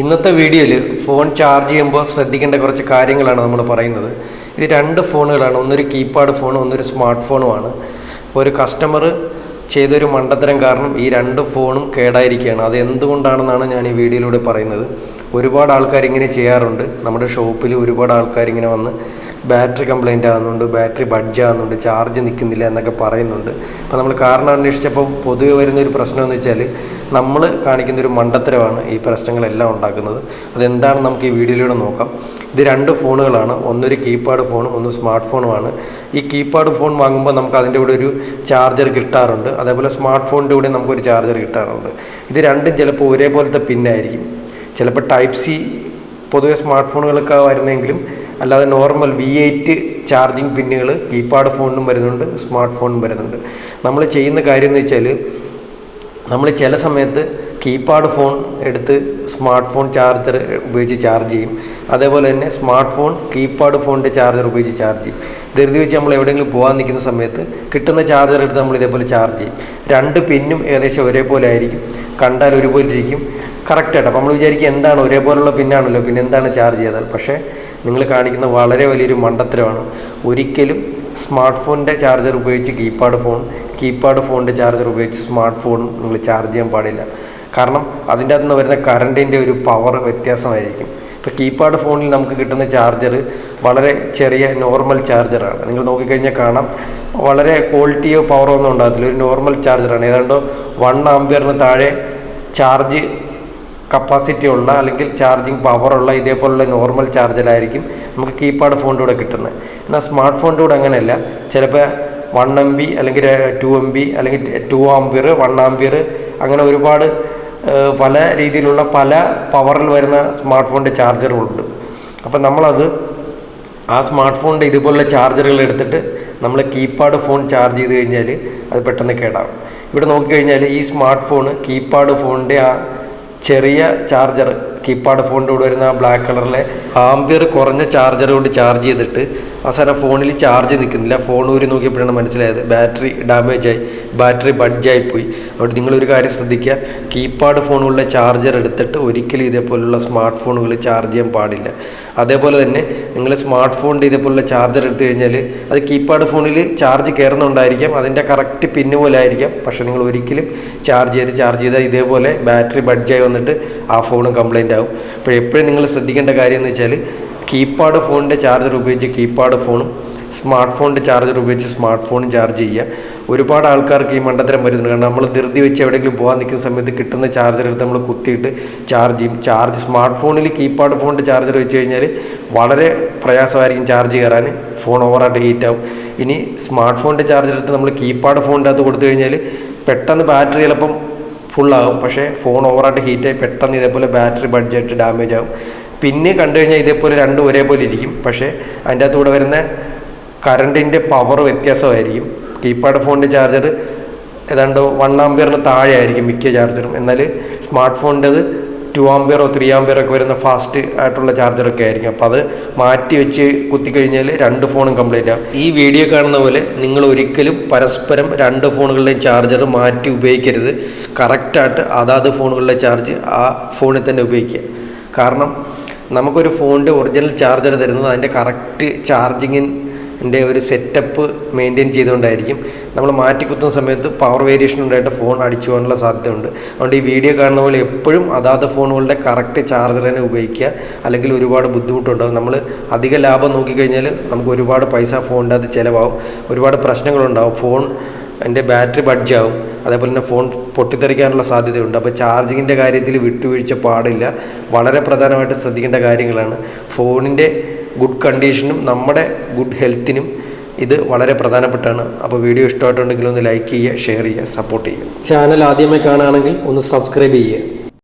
ഇന്നത്തെ വീഡിയോയിൽ phone charge ചെയ്യുമ്പോൾ ശ്രദ്ധിക്കേണ്ട കുറച്ച് കാര്യങ്ങളാണ് നമ്മൾ പറയുന്നത്. ഇത് രണ്ട് ഫോണുകളാണ്. ഒന്നൊരു കീപാഡ് ഫോണും ഒന്നൊരു സ്മാർട്ട് ഫോണുമാണ്. ഒരു കസ്റ്റമർ ചെയ്തൊരു മണ്ടത്തരം കാരണം ഈ രണ്ട് ഫോണും കേടായിരിക്കുകയാണ്. അത് എന്തുകൊണ്ടാണെന്നാണ് ഞാൻ ഈ വീഡിയോയിലൂടെ പറയുന്നത്. ഒരുപാട് ആൾക്കാർ ഇങ്ങനെ ചെയ്യാറുണ്ട്. നമ്മുടെ ഷോപ്പിൽ ഒരുപാട് ആൾക്കാർ ഇങ്ങനെ വന്ന് ബാറ്ററി കംപ്ലൈന്റ് ആകുന്നുണ്ട് ബാറ്ററി ബഡ്ജ് ആകുന്നുണ്ട് ചാർജ് നിൽക്കുന്നില്ല എന്നൊക്കെ പറയുന്നുണ്ട്. അപ്പോൾ നമ്മൾ കാരണം അന്വേഷിച്ചപ്പോൾ പൊതുവെ വരുന്ന ഒരു പ്രശ്നം എന്ന് വെച്ചാൽ നമ്മൾ കാണിക്കുന്ന ഒരു മണ്ടത്തരമാണ് ഈ പ്രശ്നങ്ങളെല്ലാം ഉണ്ടാക്കുന്നത്. അതെന്താണ് നമുക്ക് ഈ വീഡിയോയിലൂടെ നോക്കാം. ഇത് രണ്ട് ഫോണുകളാണ്. ഒന്നൊരു കീപാഡ് ഫോണും ഒന്ന് സ്മാർട്ട് ഫോണുമാണ് ഈ കീപാഡ് ഫോൺ വാങ്ങുമ്പോൾ നമുക്ക് അതിന്റെ കൂടെ ഒരു ചാർജർ കിട്ടാറുണ്ട്. അതേപോലെ സ്മാർട്ട് ഫോണിന്റെ കൂടെ നമുക്കൊരു ചാർജർ കിട്ടാറുണ്ട്. ഇത് രണ്ടും ചിലപ്പോൾ ഒരേപോലത്തെ പിന്നായിരിക്കും ചിലപ്പോൾ ടൈപ്പ് സി പൊതുവെ സ്മാർട്ട് ഫോണുകളൊക്കെ വരുന്നെങ്കിലും അല്ലാതെ നോർമൽ വി എയ്റ്റ് ചാർജിങ് പിന്നുകൾ കീപാഡ് ഫോണിനും വരുന്നുണ്ട് സ്മാർട്ട് ഫോണിനും വരുന്നുണ്ട്. നമ്മൾ ചെയ്യുന്ന കാര്യം എന്ന് വെച്ചാൽ നമ്മൾ ചില സമയത്ത് കീപാഡ് ഫോൺ എടുത്ത് സ്മാർട്ട് ഫോൺ ചാർജർ ഉപയോഗിച്ച് ചാർജ് ചെയ്യും. അതേപോലെ തന്നെ സ്മാർട്ട് ഫോൺ കീപാഡ് ഫോണിന്റെ ചാർജർ ഉപയോഗിച്ച് ചാർജ് ചെയ്യും. ധൃതി വെച്ച് നമ്മൾ എവിടെയെങ്കിലും പോകാൻ നിൽക്കുന്ന സമയത്ത് കിട്ടുന്ന ചാർജർ എടുത്ത് നമ്മൾ ഇതേപോലെ ചാർജ് ചെയ്യും. രണ്ട് പിന്നും ഏകദേശം ഒരേപോലെ ആയിരിക്കും. കണ്ടാൽ ഒരുപോലെ ഇരിക്കും. കറക്റ്റായിട്ട് അപ്പോൾ നമ്മൾ വിചാരിക്കും എന്താണ് ഒരേപോലുള്ള പിന്നാണല്ലോ പിന്നെ എന്താണ് ചാർജ് ചെയ്താൽ. പക്ഷേ നിങ്ങൾ കാണിക്കുന്ന വളരെ വലിയൊരു മണ്ടത്തരമാണ്. ഒരിക്കലും സ്മാർട്ട് ഫോണിന്റെ ചാർജർ ഉപയോഗിച്ച് കീപാഡ് ഫോൺ കീപാഡ് ഫോണിന്റെ ചാർജർ ഉപയോഗിച്ച് സ്മാർട്ട് ഫോൺ നിങ്ങൾ ചാർജ് ചെയ്യാൻ പാടില്ല. കാരണം അതിന്റെ അകത്ത് നിന്ന് വരുന്ന കറണ്ടിന്റെ ഒരു പവർ വ്യത്യാസമായിരിക്കും. ഇപ്പോൾ കീപാഡ് ഫോണിൽ നമുക്ക് കിട്ടുന്ന ചാർജർ വളരെ ചെറിയ നോർമൽ ചാർജറാണ്. നിങ്ങൾ നോക്കിക്കഴിഞ്ഞാൽ കാണാം വളരെ ക്വാളിറ്റിയോ പവറോ ഒന്നും ഉണ്ടാകത്തില്ല. ഒരു നോർമൽ ചാർജറാണ്. ഏതാണ്ടോ വൺ ആംബിയറിന് താഴെ ചാർജ് കപ്പാസിറ്റി ഉള്ള അല്ലെങ്കിൽ ചാർജിങ് പവറുള്ള ഇതേപോലുള്ള നോർമൽ ചാർജറായിരിക്കും നമുക്ക് കീപാഡ് ഫോണിന്റെ കൂടെ കിട്ടുന്നത്. എന്നാൽ സ്മാർട്ട് ഫോണിന്റെ കൂടെ അങ്ങനെയല്ല. ചിലപ്പോൾ വൺ എം ബി അല്ലെങ്കിൽ ടു എം ബി അല്ലെങ്കിൽ ടു ആംബിയർ വൺ ആംബിയർ അങ്ങനെ ഒരുപാട് പല രീതിയിലുള്ള പല പവറിൽ വരുന്ന സ്മാർട്ട് ഫോണിന്റെ ചാർജറുകളുണ്ട് അപ്പം നമ്മളത് ആ സ്മാർട്ട് ഫോണിന്റെ ഇതുപോലുള്ള ചാർജറുകൾ എടുത്തിട്ട് നമ്മൾ കീപാഡ് ഫോൺ ചാർജ് ചെയ്ത് കഴിഞ്ഞാൽ അത് പെട്ടെന്ന് കേടാവും. ഇവിടെ നോക്കിക്കഴിഞ്ഞാൽ ഈ സ്മാർട്ട് ഫോൺ കീപാഡ് ഫോണിന്റെ ആ ചെറിയ ചാർജർ കീപാഡ് ഫോണിന്റെ കൂടെ വരുന്ന ബ്ലാക്ക് കളറിലെ ആംബിയർ കുറഞ്ഞ ചാർജർ കൊണ്ട് ചാർജ് ചെയ്തിട്ട് അവസാനം ഫോണിൽ ചാർജ് നിൽക്കുന്നില്ല. ഫോൺ ഊരി നോക്കിയപ്പോഴാണ് മനസ്സിലായത്. ബാറ്ററി ഡാമേജ് ആയി. ബാറ്ററി ബഡ്ജായി പോയി. അതുകൊണ്ട് നിങ്ങളൊരു കാര്യം ശ്രദ്ധിക്കുക. കീപാഡ് ഫോണുകളുടെ ചാർജർ എടുത്തിട്ട് ഒരിക്കലും ഇതേപോലുള്ള സ്മാർട്ട് ഫോണുകൾ ചാർജ് ചെയ്യാൻ പാടില്ല. അതേപോലെ തന്നെ നിങ്ങൾ സ്മാർട്ട് ഫോണിന്റെ ഇതേപോലുള്ള ചാർജർ എടുത്തു കഴിഞ്ഞാൽ അത് കീപാഡ് ഫോണിൽ ചാർജ് കയറുന്നുണ്ടായിരിക്കാം. അതിന്റെ കറക്റ്റ് പിന്ന് പോലെ ആയിരിക്കാം. പക്ഷേ നിങ്ങൾ ഒരിക്കലും ചാർജ് ചെയ്ത് ചാർജ് ചെയ്താൽ ഇതേപോലെ ബാറ്ററി ബഡ്ജായി വന്നിട്ട് ആ ഫോണും കംപ്ലൈന്റ് ആവും. അപ്പോൾ എപ്പോഴും നിങ്ങൾ ശ്രദ്ധിക്കേണ്ട കാര്യം എന്ന് വെച്ചാൽ കീപാഡ് ഫോണിന്റെ ചാർജർ ഉപയോഗിച്ച് കീപാഡ് ഫോണും സ്മാർട്ട് ഫോണിന്റെ ചാർജർ ഉപയോഗിച്ച് സ്മാർട്ട് ഫോണും ചാർജ് ചെയ്യുക. ഒരുപാട് ആൾക്കാർക്ക് ഈ മണ്ടത്തരം വരുന്നുണ്ട്. കാരണം നമ്മൾ ധൃതി വെച്ച് എവിടെയെങ്കിലും പോകാൻ നിൽക്കുന്ന സമയത്ത് കിട്ടുന്ന ചാർജർ എടുത്ത് നമ്മൾ കുത്തിയിട്ട് ചാർജ് ചെയ്യും. ചാർജ് സ്മാർട്ട് ഫോണിൽ കീപാഡ് ഫോണിന്റെ ചാർജർ വെച്ച് കഴിഞ്ഞാൽ വളരെ പ്രയാസമായിരിക്കും ചാർജ് കയറാൻ. ഫോൺ ഓവറായിട്ട് ഹീറ്റ് ആവും ഇനി സ്മാർട്ട് ഫോണിന്റെ ചാർജർ എടുത്ത് നമ്മൾ കീപാഡ് ഫോണിന്റെ അകത്ത് കൊടുത്തു കഴിഞ്ഞാൽ പെട്ടെന്ന് ബാറ്ററി ചിലപ്പം ഫുള്ളാകും പക്ഷേ ഫോൺ ഓവറായിട്ട് ഹീറ്റായി പെട്ടെന്ന് ഇതേപോലെ ബാറ്ററി ബഡ്ജറ്റ് ഡാമേജ് ആവും പിന്നെ കണ്ടു കഴിഞ്ഞാൽ ഇതേപോലെ രണ്ടും ഒരേപോലെ ഇരിക്കും. പക്ഷേ അതിന്റെ അകത്തൂടെ വരുന്ന കറണ്ടിന്റെ പവർ വ്യത്യാസമായിരിക്കും. കീപാഡ് ഫോണിന്റെ ചാർജർ ഏതാണ്ട് വൺ ആംബിയറിന് താഴെ ആയിരിക്കും മിക്ക ചാർജറും എന്നാൽ സ്മാർട്ട് ഫോണിന്റെത് ടു ആംബിയറോ ത്രീ ആംബിയറോ ഒക്കെ വരുന്ന ഫാസ്റ്റ് ആയിട്ടുള്ള ചാർജറൊക്കെ ആയിരിക്കും. അപ്പോൾ അത് മാറ്റി വെച്ച് കുത്തിക്കഴിഞ്ഞാൽ രണ്ട് ഫോണും കംപ്ലൈന്റ് ആവും. ഈ വീഡിയോ കാണുന്ന പോലെ നിങ്ങൾ ഒരിക്കലും പരസ്പരം രണ്ട് ഫോണുകളുടെയും ചാർജർ മാറ്റി ഉപയോഗിക്കരുത്. കറക്റ്റായിട്ട് അതാത് ഫോണുകളുടെ ചാർജ് ആ ഫോണിൽ തന്നെ ഉപയോഗിക്കുക. കാരണം നമുക്കൊരു ഫോണിന്റെ ഒറിജിനൽ ചാർജർ തരുന്നത് അതിന്റെ കറക്റ്റ് ചാർജിങ്ങിന്റെ ഒരു സെറ്റപ്പ് മെയിന്റെയിൻ ചെയ്തുകൊണ്ടായിരിക്കും. നമ്മൾ മാറ്റി കുത്തുന്ന സമയത്ത് പവർ വേരിയേഷൻ ഉണ്ടായിട്ട് ഫോൺ അടിച്ചു പോകാനുള്ള സാധ്യതയുണ്ട്. അതുകൊണ്ട് ഈ വീഡിയോ കാണുന്ന പോലെ എപ്പോഴും അതാത് ഫോണുകളുടെ കറക്റ്റ് ചാർജർ തന്നെ ഉപയോഗിക്കുക. അല്ലെങ്കിൽ ഒരുപാട് ബുദ്ധിമുട്ടുണ്ടാകും നമ്മൾ അധിക ലാഭം നോക്കിക്കഴിഞ്ഞാൽ നമുക്ക് ഒരുപാട് പൈസ ഫോണിന്റെ അത് ചിലവാകും. ഒരുപാട് പ്രശ്നങ്ങളുണ്ടാകും ഫോൺ എന്റെ ബാറ്ററി ബഡ്ജാവും. അതേപോലെ തന്നെ ഫോൺ പൊട്ടിത്തെറിക്കാനുള്ള സാധ്യതയുണ്ട്. അപ്പോൾ ചാർജിങ്ങിന്റെ കാര്യത്തിൽ വിട്ടുവീഴ്ച പാടില്ല. വളരെ പ്രധാനമായിട്ട് ശ്രദ്ധിക്കേണ്ട കാര്യങ്ങളാണ്. ഫോണിന്റെ ഗുഡ് കണ്ടീഷനും നമ്മുടെ ഗുഡ് ഹെൽത്തിനും ഇത് വളരെ പ്രധാനപ്പെട്ടാണ്. അപ്പോൾ വീഡിയോ ഇഷ്ടമായിട്ടുണ്ടെങ്കിൽ ഒന്ന് ലൈക്ക് ചെയ്യുക ഷെയർ ചെയ്യുക സപ്പോർട്ട് ചെയ്യുക. ചാനൽ ആദ്യമായി കാണുകയാണെങ്കിൽ ഒന്ന് സബ്സ്ക്രൈബ് ചെയ്യുക.